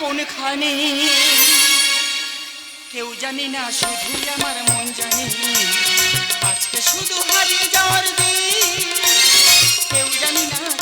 কোনখানে কেউ জানি না, শুধু আমার মন জানি। আজকে শুধু হারিয়ে যাওয়ার দিন। কেউ জানি না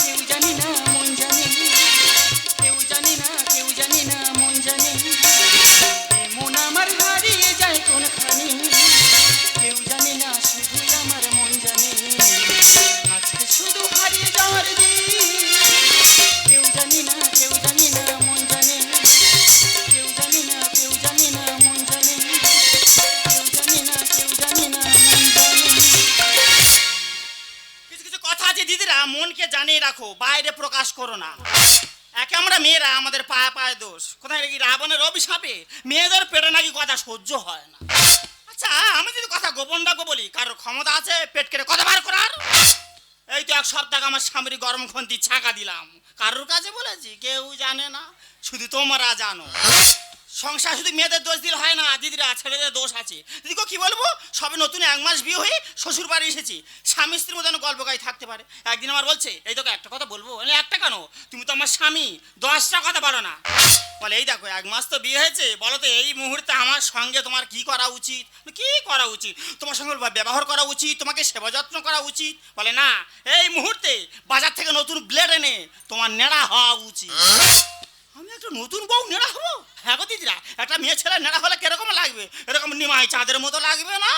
আমাদের পায়ে পায়ে দোষ। কোথায় নাকি রাবণের অভিশাপে? মেয়েদের পেটে নাকি কথা সহ্য হয় না। আচ্ছা আমি যদি কথা গোপন রাখব বলি, কারোর ক্ষমতা আছে পেট কেটে কথা বার করার? এই তো এক সপ্তাহ আমার স্বামীর গরম খন্তি ছাঁকা দিলাম। কারোর কাছে বলেছি? কেউ জানে না। শুধু তোমরা জানো। সংসার শুধু মেয়েদের দোষ দিলে হয় না, দিদিরা, ছেলেদের দোষ আছে। দিদি গো, কি বলব? সবে নতুন এক মাস বিয়ে হয়ে শ্বশুর বাড়ি এসেছি। স্বামী স্ত্রীর মতন গল্প গাই থাকতে পারে। একদিন আমার বলছে, এই তোকে একটা কথা বলব? বলে, একটা কেন? তুমি তো আমার স্বামী। দশটা কথা বলো না। বলে, এই দেখো, এক মাস তো বিয়ে হয়েছে। বলো তো, এই মুহূর্তে আমার সঙ্গে তোমার কি করা উচিত? কি করা উচিত? তোমার সঙ্গে ব্যবহার করা উচিত? তোমাকে সেবা যত্ন করা উচিত? বলে, না, এই মুহূর্তে বাজার থেকে নতুন ব্লেড এনে তোমার নেড়া হওয়া উচিত। আমি একটা নতুন বউ নেড়া হব? হ্যাঁ গো দিদিরা, একটা মেয়ে ছেলে নেড়া হলে কীরকম লাগবে? এরকম নিমাই চাঁদের মতো লাগবে না?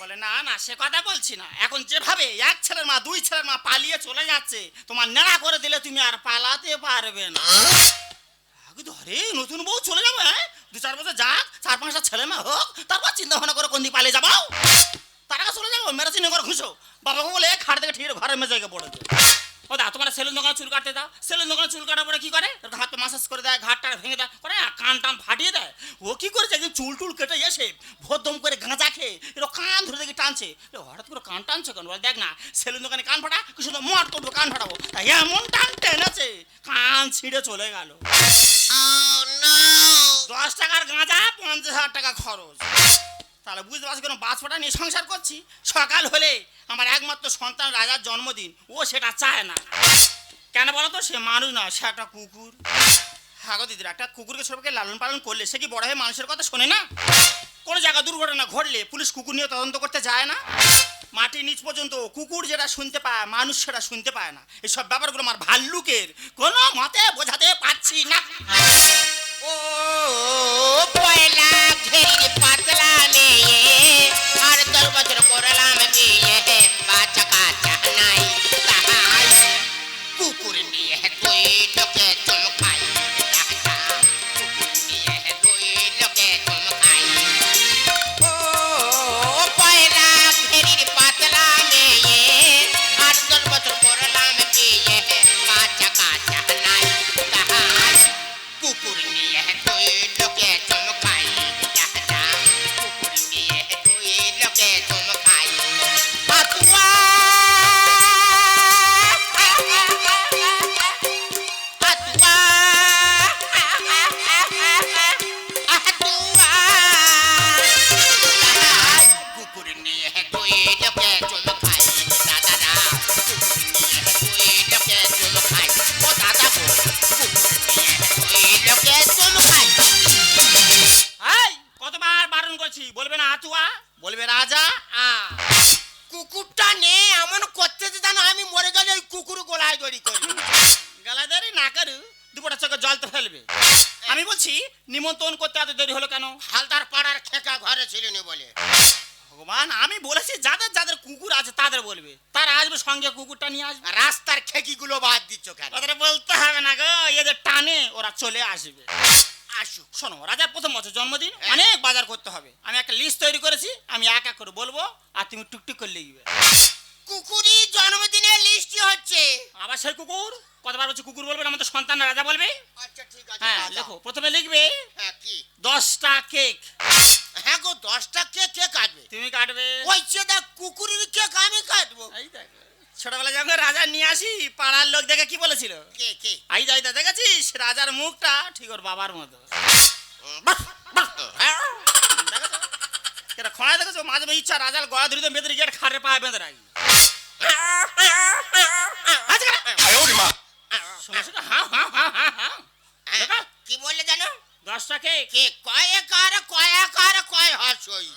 বলে, না না, সে কথা বলছি না। এখন যেভাবে এক ছেলের মা, দুই ছেলের মা পালিয়ে চলে যাচ্ছে, তোমার নেড়া করে দিলে তুমি আর পালাতে পারবে না। ধরে নতুন বউ চলে যাবে হ্যাঁ? দু চার বছর যাক, চার পাঁচটা ছেলে মা হোক, তারপর চিন্তা ভাবনা করে কোন দিকে পালিয়ে যাব? তার আগে চলে যাব মেরা চিন্তা করে ঘুষো। বাবাকে বলে, খাট থেকে ঠিক ঘরের মেজাকে পড়ে ও দা তোমার সেলুন দোকানে চুল কাটতে দাও। সেলুন দোকানে চুল কাটার পরে কি করে? হাত মাসাজ করে দেয় ঘাটটা ভেঙে দেয় করে কান টান ফাটিয়ে দেয়। ও কি করেছে? একদিন চুল টুল কেটে এসে ভোর দম করে গাঁজা খেয়ে এরকম কান ধরে দেখি টানছে। হঠাৎ করে কান টানছে কেন? বলে দেখ না সেলুন দোকানে কান ফাটা কি শুধু মট করব কান ফাটাবো। তা এমন টান টেনেছে কান ছিঁড়ে চলে গেল। দশ টাকার গাঁজা পঞ্চাশ হাজার টাকা খরচ। তাহলে বুঝতে পারছি কোনো? বাস ফাটা নিয়ে সংসার করছি? সকাল হলে আমার একমাত্র সন্তান রাজার জন্মদিন। ও সেটা চায় না। কেন বলো তো? সে মানুষ না সে একটা কুকুর। হ্যাঁ গো দিদিরা, একটা কুকুরকে সবাইকে লালন পালন করলে সে কি বড় হয়ে মানুষের কথা শোনে না? কোনো জায়গায় দুর্ঘটনা ঘটলে পুলিশ কুকুর নিয়ে তদন্ত করতে যায় না? মাটির নিচ পর্যন্ত কুকুর যেটা শুনতে পায়, মানুষ সেটা শুনতে পায় না। এসব ব্যাপারগুলো আমার ভাল্লুকের কোনো মতে বোঝাতে পারছি না। করলাম বিয়ে আছে তাদের বলবে। তারা আসবে সঙ্গে কুকুরটা নিয়ে আসবে। রাস্তার খেকিগুলো বাদ দিচ্ছ কেন? তাদের বলতে হবে না গো এদের টানে ওরা চলে আসবে। আসুক শোনো রাজার প্রথম বছর জন্মদিন হ্যাঁ। অনেক বাজার করতে হবে। আমি একটা লিস্ট তৈরি করেছি আমি এক এক করে বলব আর তুমি টুকটুক করে লিখবে। কুকুরি জন্মদিনে লিস্টি হচ্ছে। আবার সেই কুকুর? কতবার বলছি কুকুর বলবে না আমাদের সন্তান রাজা বলবে? আচ্ছা ঠিক আছে হ্যাঁ। লেখো প্রথমে লিখবে হ্যাঁ কি? দশটা কেক। হ্যাঁ গো দশটা কে কে কাটবে? তুমি কাটবে। ওই চেদা কুকুরের কেক আমি কাটবো। এই দেখো ছোটবেলা যখন রাজা নিয়ে আসি পাড়ার লোক দেখে কি বলেছিল? কে কে? আই দেখেছিস? রাজার মুখটা ঠিক ওর বাবার মতো। হ্যাঁ? এটা খোঁড়া দেখেছ? মাঝে মাঝে ইচ্ছা রাজার গলা ধরিতে বেঁধে গিয়ে খাটে পায়ে বেঁধে রাখি। কি বললে জানো? দশটা কেক। কে কয়েকার কয়াকার কয় হসই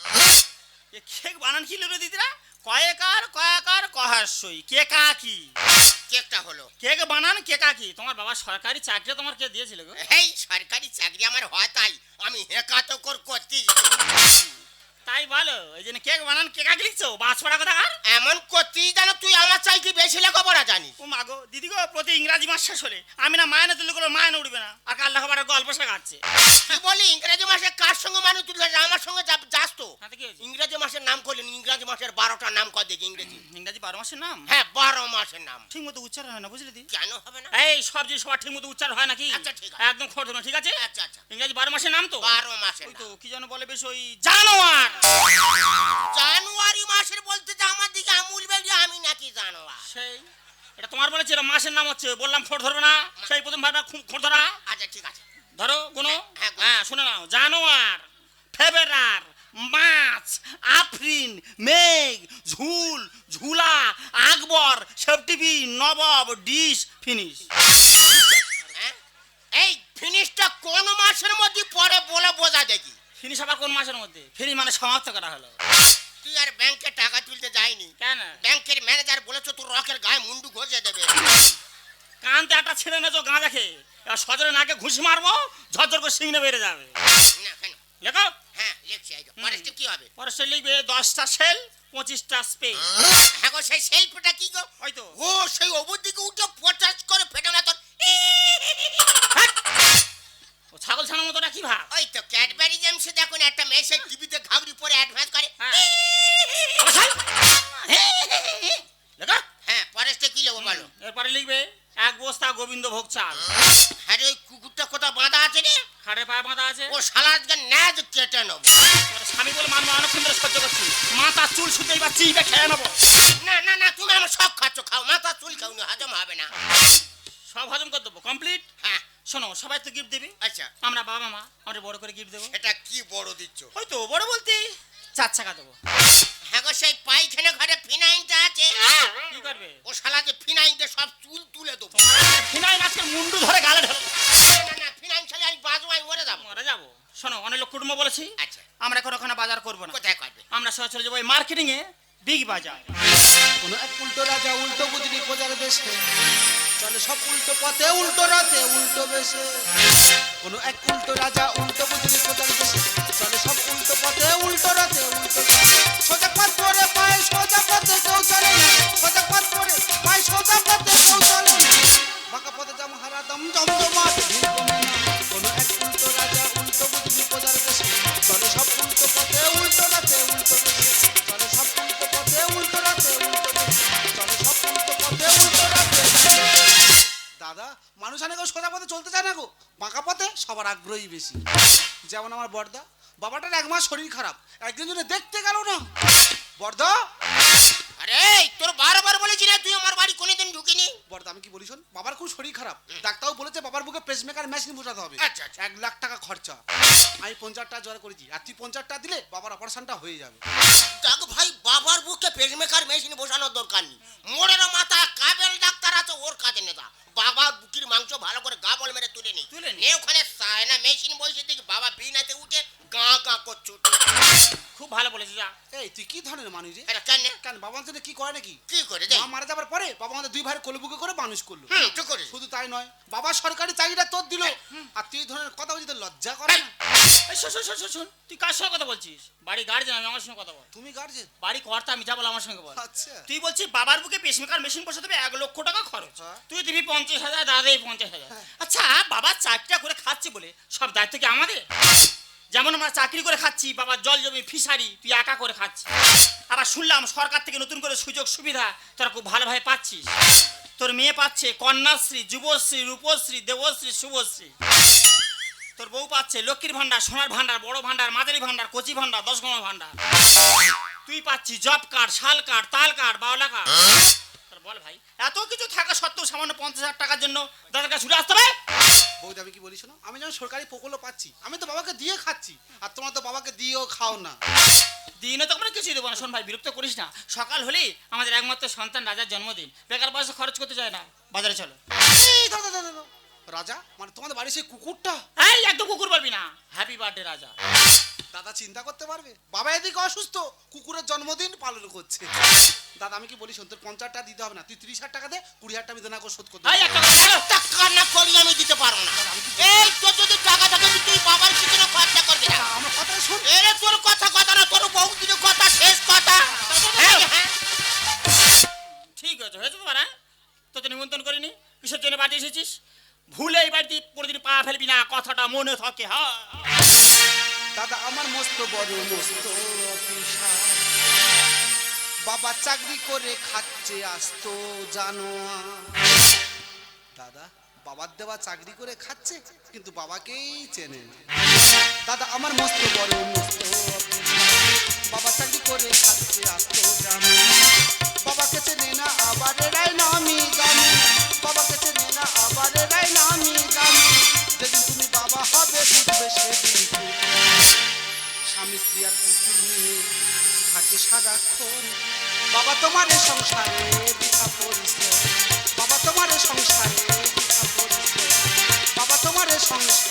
এ কেক বানান কি রে দিদিরা? কয়েকার কয়াকার কহাসই কে কা কি কেকটা হলো। কেক বানান কে কা কি? তোমার বাবা সরকারি চাকরি তোমার কে দিয়েছিল গো? এই সরকারি চাকরি আমার হয় তাই। আমি হেকাতো কর করতে তাই বলো এই জন্য কেক বানান কাকে লিখছো? বাস পড়া কথা আর? এমন করতেই জানো তুই আমার চাই কি বেশি লেখাপড়া জানিস। ও মাগো দিদি গো প্রতি ইংরাজি মাস শেষ হলে আমি না মায়না তুলে করে মায়না উঠবে না। আর কাল লেখাপড়ার গল্প শেখাচ্ছে। তুই বলি ইংরেজি মাসে কার সঙ্গে মানুষ তুই আমার সঙ্গে যাস তো। ইংরেজি মাসের নাম করলেন ইংরেজি মাসের বারোটা নাম কর দেখি ইংরেজি। ইংরাজি বারো মাসের নাম? হ্যাঁ বারো মাসের নাম। ঠিক মতো উচ্চারণ হয় না বুঝলি দি? কেন হবে না? এই সব জিনিস সবার ঠিক মতো উচ্চারণ হয় নাকি? আচ্ছা, ঠিক আছে। একদম খোঁজ না ঠিক আছে? আচ্ছা আচ্ছা। ইংরাজি বারো মাসের নাম তো? বারো মাসের ওই তো কি যেন বলে বেশ ওই জানোয়ার। জানুয়ারি মাসের বলতে যে আমার দিকে আমুল বেরিয়ে আমি নাকি জানোয়ার। সেই এটা তোমার বলেছে এটা মাসের নাম হচ্ছে বললাম ফোট ধরবে না সেই প্রথম ভাবনা খোঁট ধরা। আচ্ছা ঠিক আছে। ধরো গুনো। হ্যাঁ, হ্যাঁ শুনে নাও। জানোয়ার ফেবেরার মাছ আফরিন মেঘ ঝুল ঝুলা আকবর সেফটিভি নবাব ডিশ ফিনিশ। হ্যাঁ? এই ফিনিশটা কোন মাসের মধ্যে পরে বলে বোঝা দেখি ফিনিশ আবার কোন মাসের মধ্যে? ফিনিশ মানে সমাপ্ত করা হলো। তুই আর ব্যাংকে টাকা তুলতে যায়নি? কেন? ব্যাংকের ম্যানেজার বলেছ তোর রকের গায়ে মুন্ডু ঘষে দেবে। কানতে একটা ছেড়ে নেছো গাঁজা খেয়ে এবার সজরে নাকে ঘুষ মারবো ঝরঝর করে সিংনে বেড়ে যাবে। না কেন? লেখো? হ্যাঁ লিখছি এই পরে কি হবে? পরে সে লিখবে দশটা সেল পঁচিশটা স্পে হ্যাঁ গো সেই সেলফটা কি গো? ওই তো। ও সেই দিকে উঠে আজকে ন্যাজ কুটুম্ব বলেছি আচ্ছা। আমরা এখন ওখানে বাজার করব না। কোথায় করবে? আমরা সবাই চলে যাব মার্কেটিং এ বিগ বাজার। কোন এক উল্টো রাজা উল্টো বুঝলি প্রজার দেশে। চলে সব উল্টো পথে উল্টো রাতে উল্টো বেশে। কোন এক উল্টো রাজা উল্টো বুঝলি প্রজার দেশে। চলে সব উল্টো পথে উল্টো রাতে উল্টো বেশে। সোজা পথ ধরে পায় সোজা পথে কেউ আগ্রহী বেশি। যেমন আমার বর্দা বাবাটার এক মাস শরীর খারাপ একদিন জন্য দেখতে গেল না। বর্দা? আরে তোর বারবার বলেছি না তুই আমার বাড়ি কোনোদিন ঢুকিনি। বর্দা আমি কি বলি শোন বাবার খুব শরীর খারাপ। ডাক্তারও বলেছে বাবার বুকে পেসমেকার মেশিন বসাতে হবে। আচ্ছা, আচ্ছা। এক লাখ টাকা খরচা। আমি পঞ্চাশ টাকা জোগাড় করেছি। আর তুই পঞ্চাশ টাকা দিলে বাবার অপারেশনটা হয়ে যাবে। দেখ ভাই বাবার বুকে পেসমেকার মেশিন বসানোর দরকার নেই। মোড়ের মাথা ডাক্তার আছে ওর কাজে নেতা বাবার বুকির মাংস ভালো করে গাবল মেরে তুলে নি তুলে নি। ওখানে সায়না মেশিন বসে দেখি বাবা বিনাতে উঠে গা গা করছ খুব ভালো বলেছিস এই তুই কি ধরনের মানুষ রে? এটা কেন? কেন বাবা জন্য কি করে নাকি? কি করে মা মারা যাবার পরে বাবা আমাদের দুই ভাইয়ের কোলবুকে করে মানুষ করল। তো করে শুধু তাই নয় বাবা সরকারি চাকরিটা তোর দিল। আর তুই ধরনের কথা বলছি লজ্জা করে না? শোন তুই কার সঙ্গে কথা বলছিস? বাড়ি গার্জেন আমি আমার সঙ্গে কথা বল। তুমি গার্জেন বাড়ি কর্তা আমি যা বল আমার সঙ্গে বল। আচ্ছা। তুই বলছিস বাবার বুকে পেসমেকার মেশিন বসে দেবে এক লক্ষ টাকা খরচ। হ্যাঁ। তুই দিবি পঞ্চাশ হাজার দাদা পঞ্চাশ হাজার। আচ্ছা বাবা চাকরিটা করে খাচ্ছে বলে সব দায়িত্ব কি আমাদের? যেমন আমরা চাকরি করে খাচ্ছি, বাবার জল জমি ফিসারি তুই একা করে খাচ্ছিস। আবার শুনলাম সরকার থেকে নতুন করে সুযোগ সুবিধা তোরা খুব ভালোভাবে পাচ্ছিস। তোর মেয়ে পাচ্ছে কন্যাশ্রী, যুবশ্রী, রূপশ্রী, দেবশ্রী, শুভশ্রী। তোর বউ পাচ্ছে লক্ষ্মীর ভান্ডার সোনার ভান্ডার বড় ভান্ডার মাদারি ভান্ডার কচি ভান্ডার দশগণ ভান্ডার তুই পাচ্ছি জব কার্ড, শাল কার্ড, তাল কার্ড, বাউলা কার্ড। বল ভাই। এত কিছু থাকা সত্ত্বেও সামান্য পঞ্চাশ হাজার টাকার জন্য দাদার কাছে ছুটে আসতে হবে? বৌদি আমি কি বলিস না আমি যখন সরকারি প্রকল্প পাচ্ছি আমি তো বাবাকে দিয়ে খাচ্ছি আর তোমরা তো বাবাকে দিয়েও খাও না। দিনে তো আমরা কিছুই দেবো না। শোন ভাই বিরক্ত করিস না। সকাল হলেই আমাদের একমাত্র সন্তান রাজার জন্মদিন। বেকার পয়সা খরচ করতে চায় না। বাজারে চলো। রাজা? মানে তোমাদের বাড়ির সেই কুকুরটা? এই একদম কুকুর বলবি না। হ্যাপি বার্থডে রাজা। দাদা চিন্তা করতে পারবে? বাবা এদিকে অসুস্থ কুকুরের জন্মদিন পালন করছে। দাদা আমি কি বলি শোন তোর পঞ্চাশ টাকা দিতে হবে না। তুই তিরিশ হাজার টাকা দে কুড়ি হাজার টাকা আমি দেনা করে শোধ করতে টাকা না করলে আমি দিতে পারব না। এই তোর যদি টাকা থাকে তুই বাবার পিছনে খরচা করবি না। আমার কথা শোন। এরে তোর কথা কথা না তোর বহুদিনের কথা শেষ কথা। হ্যাঁ, হ্যাঁ। ঠিক আছে হয়েছে তোমার হ্যাঁ? তোকে নিমন্ত্রণ করিনি। কিসের জন্য বাড়ি এসেছিস? ভুলে এবার বাড়িতে কোনোদিন পা ফেলবি না, কথাটা মনে থাকে হ্যাঁ দাদা, আমার মস্ত বড়, মস্ত বাবা চাকরি করে খাচ্ছে আসতো জানো দাদা, বাবার দেওয়া চাকরি করে খাচ্ছে, কিন্তু বাবাকেই চেনে দাদা, আমার মস্ত বড়, মস্ত বাবা চাকরি করে খাচ্ছে আসতো জানো বাবাকে সারাক্ষণ বাবা তোমার সংসারে বৃথা পরিশ্রম বাবা তোমার সংসারে বৃথা পরিশ্রম বাবা তোমার সংসারে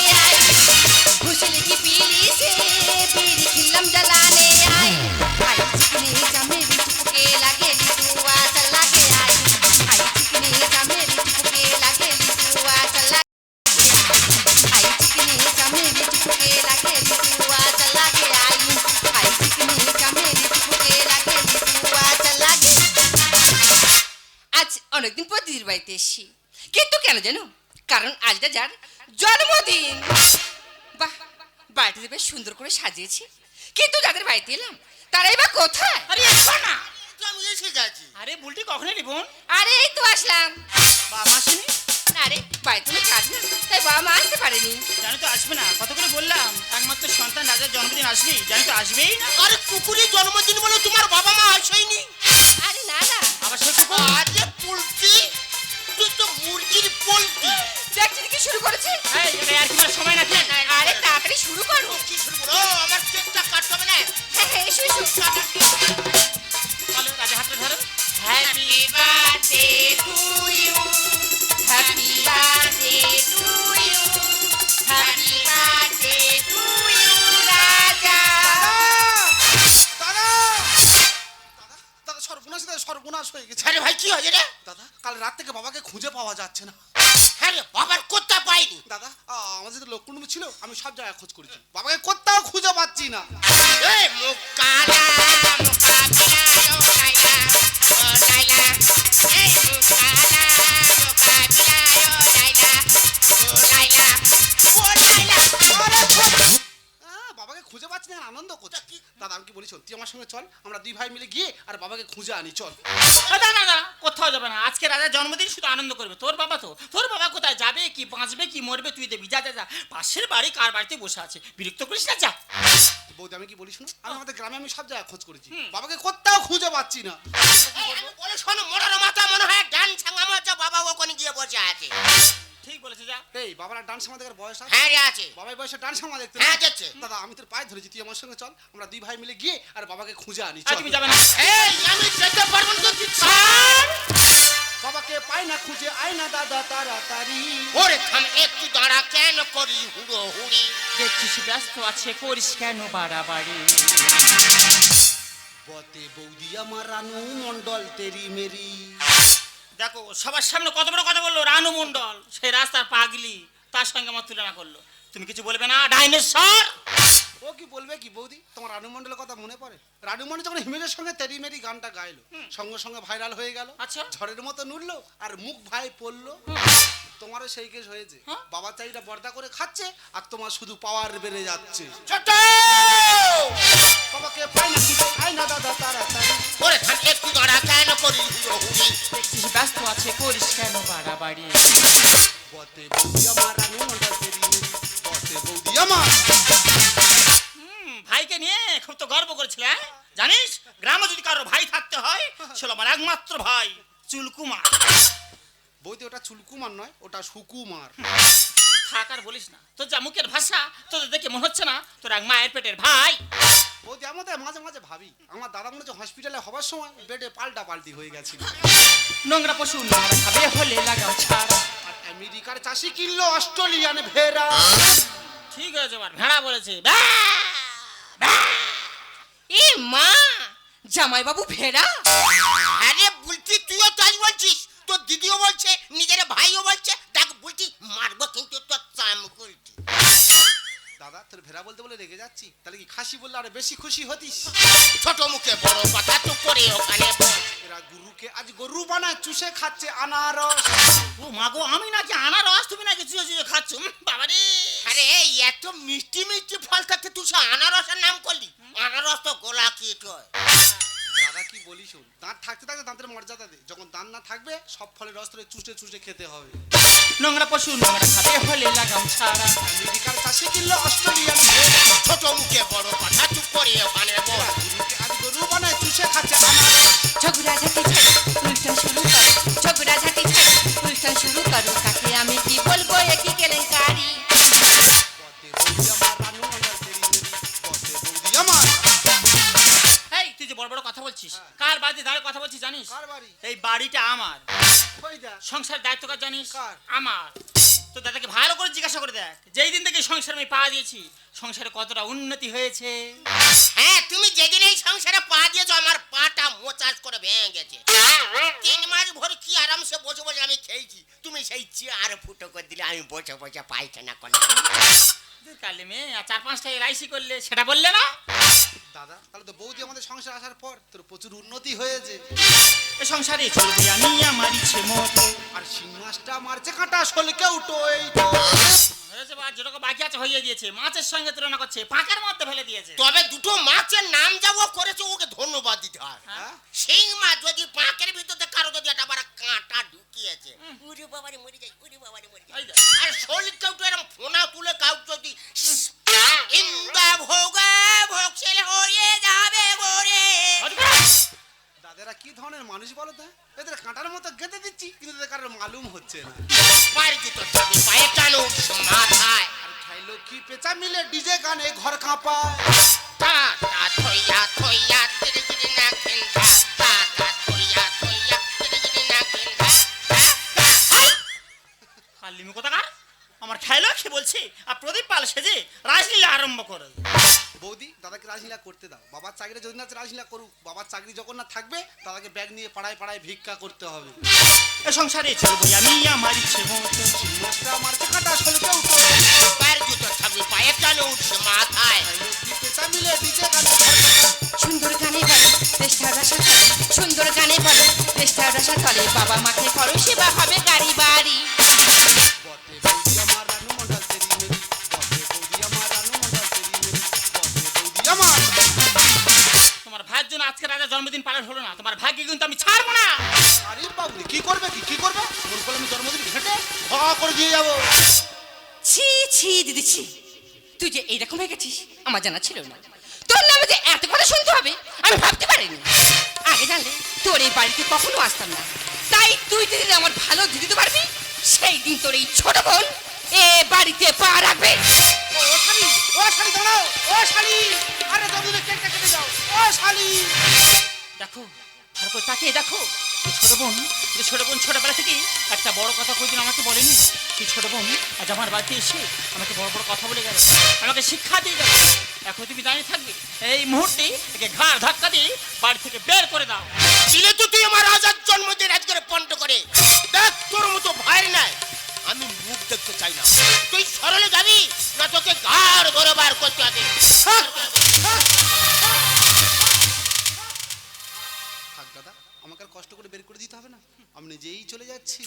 বাড়িতে এসেছি। কিন্তু কেন জানো? কারণ আজটা যার জন্মদিন। বাহ বাড়িতে বেশ সুন্দর করে সাজিয়েছি। কিন্তু যাদের বাড়িতে এলাম তারাই বা কোথায়? আরে এসো না। তো আমি এসে গেছি। আরে বুলটি আরে এই তো আসলাম। বাবা আসেনি? না রে বাড়িতে কাজ না তাই বাবা মা আসতে পারেনি। জানি তো আসবে না কত করে বললাম একমাত্র সন্তান রাজার জন্মদিন আসবি জানি তো আসবেই না। আরে কুকুরের জন্মদিন বলে তোমার বাবা মা আসেনি? আরে না না। আবার সে কুকুর আরে পুলটি তো মুরগির পোলট্রি। দেখছি কি শুরু করেছি। এই এটা আর কি সময় নাকি আরে তাড়াতাড়ি শুরু করো। কি শুরু করো? আমার কেকটা কাটতে হবে না। হ্যাঁ হ্যাঁ এসো এসো। চলো রাজা হাতটা ধরো। হ্যাপি বার্থডে টু ইউ যাচ্ছে না। আরে বাবার পাইনি? দাদা আ, আমার যদি লক্ষণ ছিল আমি সব জায়গায় খোঁজ করেছি। বাবাকে কোথাও খুঁজে পাচ্ছি না। এই মুখ কালা মুখ খোঁজ- আ, বাবাকে খুঁজে পাচ্ছি না আনন্দ করছি। দাদা আমি কি বলি তুই আমার সঙ্গে চল আমরা দুই ভাই মিলে গিয়ে আর বাবাকে খুঁজে আনি চল। কোথাও যাবে না। আজকে রাজা জন্মদিন শুধু আনন্দ করবে। তোর বাবা তো। তোর বাবা কোথায়? যাবে কি বাঁচবে কি মরবে তুই দেবি যা যা যা। পাশের বাড়ি কার বাড়িতে বসে আছে? বিরক্ত করিস না যা। বৌদি আমি কি বলিস না আমি আমাদের গ্রামে আমি সব জায়গায় খোঁজ করেছি। বাবাকে কোথাও খুঁজে পাচ্ছি না। বলে শোনো মরার মাথা মনে হয় ডান ছাঙ্গা মজা বাবা ওখানে গিয়ে বসে আছে। ঠিক বলেছে যা। এই বাবার ডান্স আমাদের বয়স আছে? হ্যাঁ রে আছে। বাবার বয়সে ডান্স আমার দেখতে হ্যাঁ, দেখছে। দাদা আমি তোর পায়ে ধরেছি তুই আমার সঙ্গে চল। আমরা দুই ভাই মিলে গিয়ে আর বাবাকে খুঁজে আনি চল। তুমি যাবে না। এই আমি যেতে পারব না তুই ছাড়। পায় না খুঁজে আয় না দাদা তাড়াতাড়ি। ওরে থাম একটু দাঁড়া কেন করি হুড়ো হুড়ি দেখছিস ব্যস্ত আছে করিস কেন বাড়াবাড়ি? বতে বৌদি আমার রানু মন্ডল তেরি মেরি। দেখো সবার সামনে কত বড় কথা বলল? রানু মন্ডল সেই রাস্তার পাগলি তার সঙ্গে আমার তুলনা করল। তুমি কিছু বলবে না? ডাইনোসর! ও কি বলবে কি বৌদি? তোমার রানু মন্ডলের কথা মনে পড়ে? রানু মন্ডল যখন হিমেলের সঙ্গে তেরি মেরি গানটা গাইলো সঙ্গে সঙ্গে ভাইরাল হয়ে গেল আচ্ছা। ঝড়ের মতো নুড়লো আর মুখ ভাই পড়ল। তোমারও সেই কেস হয়েছে। হ্যাঁ। বাবা চাইটা বর্দা করে খাচ্ছে আর তোমার শুধু পাওয়ার বেড়ে যাচ্ছে। ছোট! বাবাকে পায় না দাদা তাড়াতাড়ি। ওরে থাম একটু দাঁড়া কেন করি দেখছিস ব্যস্ত আছে করিস কেন বাড়াবাড়ি? বতে বৌদি আমার তেরি মেরি বতে বৌদি আমার। ভাইকে নিয়ে খুব তো গর্ব করেছিল হ্যাঁ? জানিস গ্রামে যদি কারও ভাই থাকতে হয় ছিল আমার একমাত্র ভাই চুলকুমার। বৌদি ওটা চুলকুমার নয় ওটা সুকুমার। থাক আর বলিস না। তোর যা মুখের ভাষা তোদের দেখে মনে হচ্ছে না তোর এক মায়ের পেটের ভাই। বৌদি আমাদের মাঝে মাঝে ভাবি আমার দাদা মনে হচ্ছে হসপিটালে হবার সময় বেডে পাল্টা পাল্টি হয়ে গেছিল। নোংরা পশু খাবে হলে লাগাও ছাড়া। আর আমেরিকার চাষি কিনলো অস্ট্রেলিয়ান ভেড়া। ঠিক আছে এবার ভেড়া বলেছে এ মা জামাইবাবু ভেড়া আরে বলছি তুইও তাই বলছিস তোর দিদিও বলছে নিজের ভাইও বলছে দেখ বলছি মারবো কিন্তু তোর চাম গুলটি দাদা তোর ভেড়া বলতে বলে রেগে যাচ্ছি তাহলে কি খাসি বললে আরে বেশি খুশি হতিস? ছোট মুখে বড় কথা তো করে ওখানে এরা গুরুকে আজ গরু বানায় চুষে খাচ্ছে আনারস। ও মাগো আমি নাকি আনারস তুমি নাকি চুয়ে চুয়ে খাচ্ছ? বাবারে আরে এত মিষ্টি মিষ্টি ফল থাকতে তুই আনারসের নাম করলি? আনারস তো গোলা কিট হয় দাদা কি বলি শুন? দাঁত থাকতে থাকতে দাঁতের মর্যাদা দে। যখন দাঁত না থাকবে সব ফলের রস ধরে চুষে চুষে খেতে হবে। নোংরা পশু নোংরা খাতে হলে লাগাম ছাড়া আমেরিকার চাষি কিনলো অস্ট্রেলিয়ান ছোট মুখে বড় পাঠা চুপ করে ওখানে দিয়েছি সংসারে কতটা উন্নতি হয়েছে? হ্যাঁ তুমি যেদিন এই সংসারে পা দিয়েছ আমার পাটা মোচাজ করে ভেঙে গেছে। তিন মাস ভর কি আরামসে বসে বসে আমি খেয়েছি তুমি সেই চেয়ার ফুটো করে দিলে আমি বসে বসে পায়খানা করলাম। কালে মেয়ে আর চার পাঁচটা এলআইসি করলে সেটা বললে না? দাদা তাহলে তো বৌদি আমাদের সংসার আসার পর তোর প্রচুর উন্নতি হয়েছে। এ সংসারে চলবে আমি আমার ইচ্ছে মতো আর মাছটা মারছে কাঁটা শোলকে উঠো এই তো। হয়েছে বা যেটুকু বাকি আছে হয়ে গিয়েছে। মাছের সঙ্গে তুলনা করছে পাকার মধ্যে ফেলে দিয়েছে। তবে দুটো মাছের নাম যাব করেছে ওকে ধন্যবাদ দিতে হয়। হ্যাঁ? শিং মাছ যদি পাঁকের ভিতরে কারও যদি একটা কাঁটা ঢুকিয়েছে উরে বাবারে মরে যায় উরে বাবারে মরে যায়। আর শরীর কেউ তো এরকম ফোনা তুলে কাউ যদি ইন্দা ভোগে ভোগশীল হয়ে যাবে বরে দাদারা কি ধরনের মানুষ বলো তো? এদের কাঁটার মতো গেঁথে দিচ্ছি কিন্তু এদের কারোর মালুম হচ্ছে না। পায়ে টানো মাথায় আর খাইলো কি পেঁচা মিলে ডিজে গানে ঘর কাঁপায়। তা তা থইয়া থইয়া তিরিগিরি না কিনতা তা তা থইয়া থইয়া তিরিগিরি না কিনতা আর কোথাকার? আমার খাইলো কি বলছি আর প্রদীপ পাল সেজে রাজলীলা আরম্ভ করে বৌদি দাদাকে রাজলীলা করতে দাও। বাবার চাকরি যদি না রাজলীলা করুক। বাবার চাকরি যখন না থাকবে দাদাকে ব্যাগ নিয়ে পাড়ায় পাড়ায় ভিক্ষা করতে হবে। এ সংসারে চলবো আমি আমার ইচ্ছে মতো মাছটা মারছে কাঁটা শোলকে পায়ের জুতো চাবি পায়ে টানো উঠছে মাথায়। পেঁচা মিলে ডিজে গানে সুন্দর গানে বলো দেশটার রসা চলে সুন্দর গানে বলো দেশটার রসা চলে বাবা মাকে করো সেবা হবে গাড়ি বাড়ি। জন্মদিন পালন হলো না তোমার ভাগ্যে কিন্তু আমি ছাড়বো না। আরে বাবু কি করবে কি কি করবে? মন করলে আমি জন্মদিন ঘেটে ফা করে দিয়ে যাব। ছি ছি দিদি ছি। তুই যে এইরকম হয়ে গেছিস আমার জানা ছিল না। তোর নামে যে এত কথা শুনতে হবে আমি ভাবতে পারিনি। আগে জানলে তোর এই বাড়িতে কখনো আসতাম না। তাই তুই দিদি আমার ভালো দিতে পারবি সেই দিন তোর এই ছোট বোন এ বাড়িতে পা রাখবে। ও শালি ও শালি দাঁড়াও ও শালি। আরে জন্মদিনের কেকটা কেটে যাও ও শালি। দেখো করে তাকিয়ে দেখো। এই ছোট বোন যে ছোট বোন ছোটবেলা থেকে একটা বড় কথা কোনোদিন আমাকে বলেনি? সেই ছোট বোন আজ আমার বাড়িতে এসে আমাকে বড় বড় কথা বলে গেল। আমাকে শিক্ষা দিয়ে গেল। এখন তুমি দাঁড়িয়ে থাকবে। এই মুহূর্তে একে ঘাড় ধাক্কা দিয়ে বাড়ি থেকে বের করে দাও। দিলে তো তুই আমার আজাদ জন্মদিন আজকের পন্ট করে। দেখ তোর মতো ভাই নাই আমি মুখ দেখতে চাই না। তুই সরলে যাবি না তোকে ঘাড় ধরে বার করতে হবে। কষ্ট করে বের করে দিতে হবে না? আমি নিজেই চলে যাচ্ছি।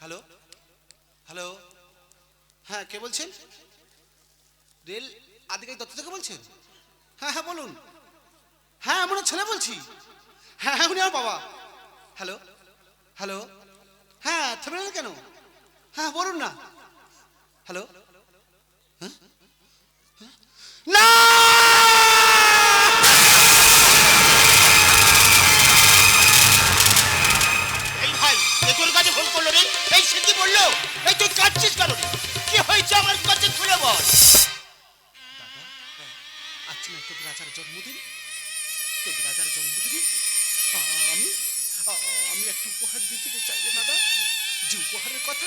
হ্যালো? হ্যালো? হ্যাঁ কে বলছেন? রেল আধিকারিক দত্ত থেকে বলছেন? হ্যাঁ হ্যাঁ বলুন। হ্যাঁ আমার ছেলে বলছি। হ্যাঁ হ্যাঁ উনি আমার বাবা। হ্যালো? হ্যালো? হ্যাঁ থামলেন না কেন? হ্যাঁ বলুন না। হ্যালো? না! রাজার জন্মদিন? তোদের রাজার জন্মদিনে আমি আমি একটা উপহার দিতে তো চাই রে দাদা। যে উপহারের কথা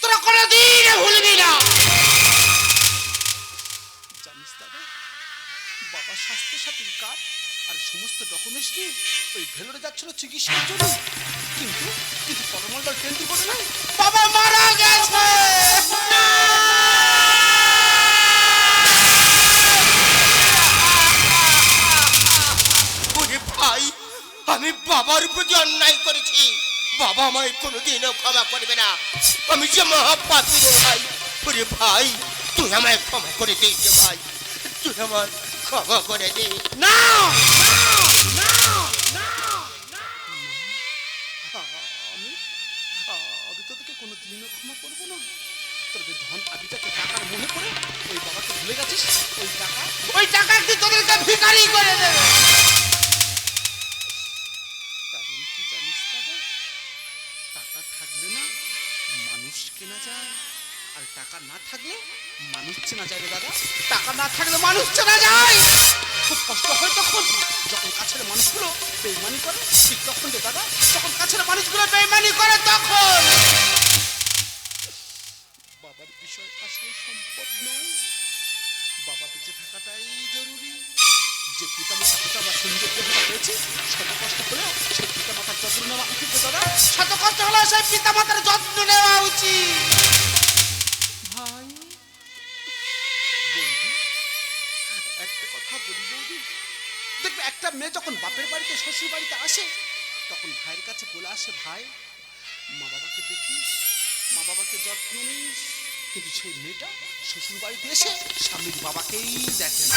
তোরা কোনোদিন ভুলবি না। জানিস দাদা, বাবা স্বাস্থ্য সাথীর কার্ড আর সমস্ত ডকুমেন্টস নিয়ে ওই ভেলোরে যাচ্ছিল চিকিৎসার জন্য। কিন্তু কিন্তু পরমলদার ট্রেন দুর্ঘটনায় বাবা মারা গেছে! বাবা আমায় কোনোদিনও ক্ষমা করবে না। আমি যে মহাপাপি রে ভাই ওরে ভাই তুই আমায় ক্ষমা করে দে যে ভাই। তুই আমার ক্ষমা করে দে। না! আমি আমি তোদেরকে কোনো দিনও ক্ষমা করব না। তোদের ধন আবিটাকে টাকার মনে করে ওই বাবাকে ভুলে গেছিস? ওই টাকা ওই টাকা তোদেরকে ভিখারি করে দেবে? কেনা যায়। আর টাকা না থাকলে মানুষ চেনা যায় দাদা। টাকা না থাকলে মানুষ চেনা যায়। খুব কষ্ট হয় তখন। যখন কাছের মানুষগুলো বেইমানি করে, ঠিক তখন রে দাদা। যখন কাছের মানুষগুলো বেইমানি করে তখন। বাবার বিষয় আশাই সম্পদ নয়। বাবা বেঁচে থাকাটাই জরুরি। যে পিতা মাতা পিতা বা সুন্দর দেহটা পেয়েছে শত কষ্ট হলেও সেই পিতা মাতার যত্ন নেওয়া উচিত দাদা শত কষ্ট হলেও সেই পিতা মাতার যত্ন নেওয়া উচিত। ভাই। একটা কথা বলি বৌদি। দেখবে একটা মেয়ে যখন বাপের বাড়িতে শ্বশুর বাড়িতে আসে তখন ভাইয়ের কাছে বলে আসে ভাই মা বাবাকে দেখিস মা বাবাকে যত্ন নিস। কিন্তু সেই মেয়েটা শ্বশুর বাড়িতে এসে স্বামীর বাবাকেই দেখে না।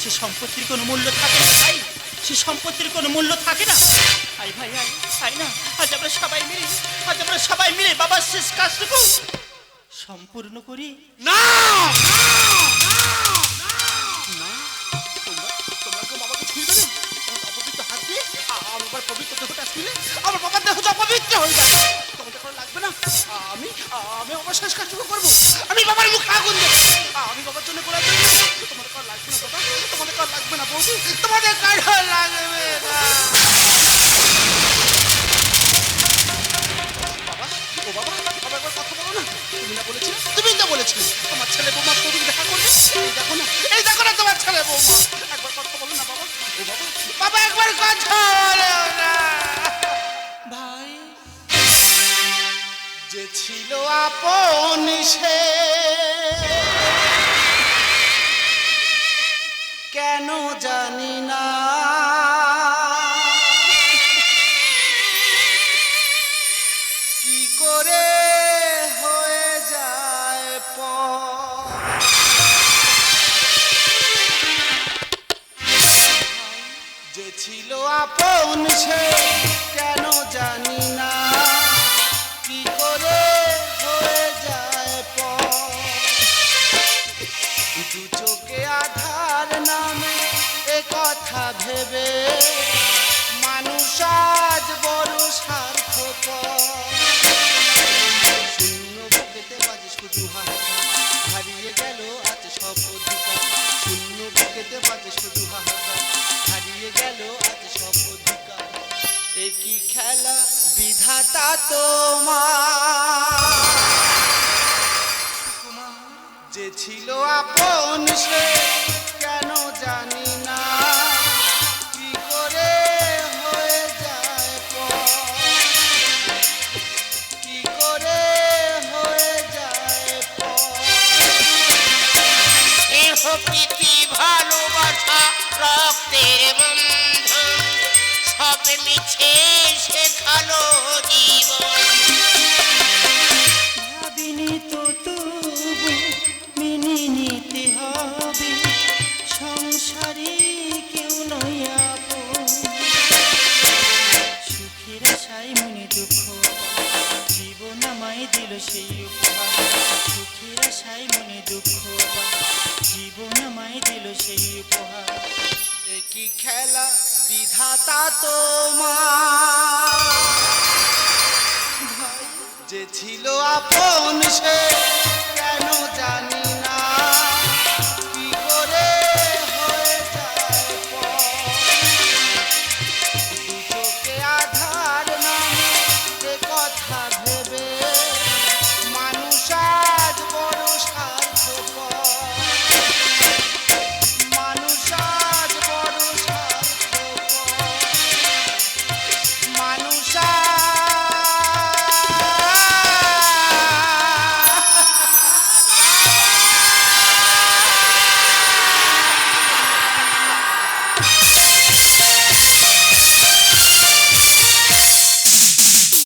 সে সম্পত্তির কোনো মূল্য থাকে না ভাই। সে সম্পত্তির কোনো মূল্য থাকে না। আই ভাই আই আই না। আজ আমরা সবাই মিলে, আজ আমরা সবাই মিলে বাবার শেষ কাজটুকু সম্পূর্ণ করি। না না! ছিল আপন সে, কেন জানি না কি করে হয়ে যায় দু চোখে আধার নামে এ কথা ভেবে তোমার। যে ছিল আপন সে মিছে শেখালো জীবন। ভাবিনি তো তবু মেনে নিতে হবে সংসারে কেউ নয় আপন। সুখের আশায় মনে দুঃখ জীবন আমায় দিল সেই উপহার। সুখের আশায় মনে দুঃখ জীবন আমায় দিল সেই উপহার। একই খেলা? বিধাতা তোমার। যে ছিল আপন সে কেন জানি